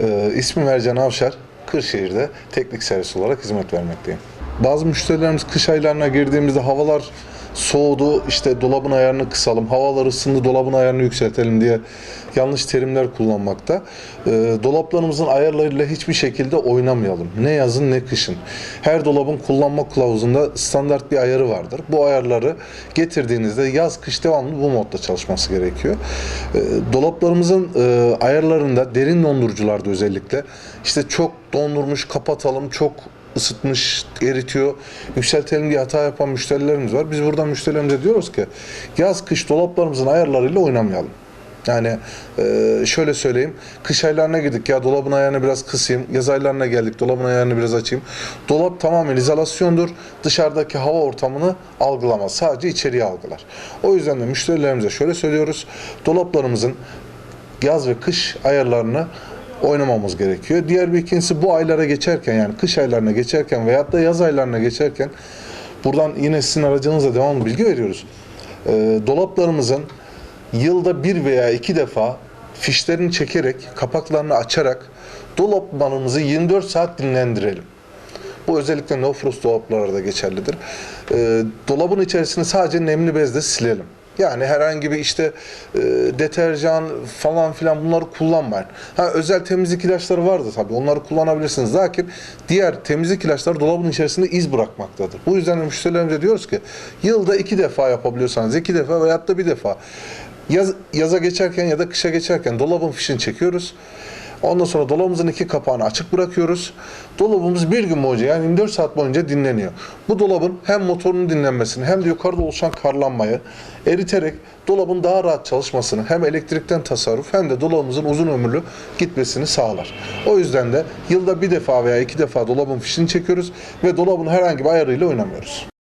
Ee, ismim Ercan Avşar. Kırşehir'de teknik servis olarak hizmet vermekteyim. Bazı müşterilerimiz kış aylarına girdiğimizde havalar soğudu, işte dolabın ayarını kısalım, havalar ısındı, dolabın ayarını yükseltelim diye yanlış terimler kullanmakta. Ee, dolaplarımızın ayarlarıyla hiçbir şekilde oynamayalım. Ne yazın ne kışın. Her dolabın kullanma kılavuzunda standart bir ayarı vardır. Bu ayarları getirdiğinizde yaz kış devamlı bu modda çalışması gerekiyor. Ee, dolaplarımızın e, ayarlarında derin dondurucularda özellikle işte çok dondurmuş kapatalım, çok ısıtmış, eritiyor, yükseltelim diye hata yapan müşterilerimiz var. Biz buradan müşterilerimize diyoruz ki yaz kış dolaplarımızın ayarlarıyla oynamayalım. Yani e, şöyle söyleyeyim, kış aylarına girdik ya dolabın ayarını biraz kısayım, yaz aylarına geldik dolabın ayarını biraz açayım. Dolap tamamen izolasyondur, dışarıdaki hava ortamını algılamaz, sadece içeriği algılar. O yüzden de müşterilerimize şöyle söylüyoruz, dolaplarımızın yaz ve kış ayarlarını oynamamız gerekiyor. Diğer bir ikincisi bu aylara geçerken yani kış aylarına geçerken veyahut da yaz aylarına geçerken buradan yine sizin aracınızla devamlı bilgi veriyoruz. Ee, dolaplarımızın yılda bir veya iki defa fişlerini çekerek, kapaklarını açarak dolaplarımızı 24 saat dinlendirelim. Bu özellikle no frost dolaplarda geçerlidir. Ee, dolabın içerisini sadece nemli bezle silelim. Yani herhangi bir işte e, deterjan falan filan bunları kullanmayın. Ha özel temizlik ilaçları vardı tabii. Onları kullanabilirsiniz. Lakin diğer temizlik ilaçları dolabın içerisinde iz bırakmaktadır. Bu yüzden de müşterilerimize diyoruz ki yılda iki defa yapabiliyorsanız iki defa veyahut da bir defa yaz, yaza geçerken ya da kışa geçerken dolabın fişini çekiyoruz. Ondan sonra dolabımızın iki kapağını açık bırakıyoruz. Dolabımız bir gün boyunca yani 24 saat boyunca dinleniyor. Bu dolabın hem motorunun dinlenmesini hem de yukarıda oluşan karlanmayı eriterek dolabın daha rahat çalışmasını hem elektrikten tasarruf hem de dolabımızın uzun ömürlü gitmesini sağlar. O yüzden de yılda bir defa veya iki defa dolabın fişini çekiyoruz ve dolabın herhangi bir ayarıyla oynamıyoruz.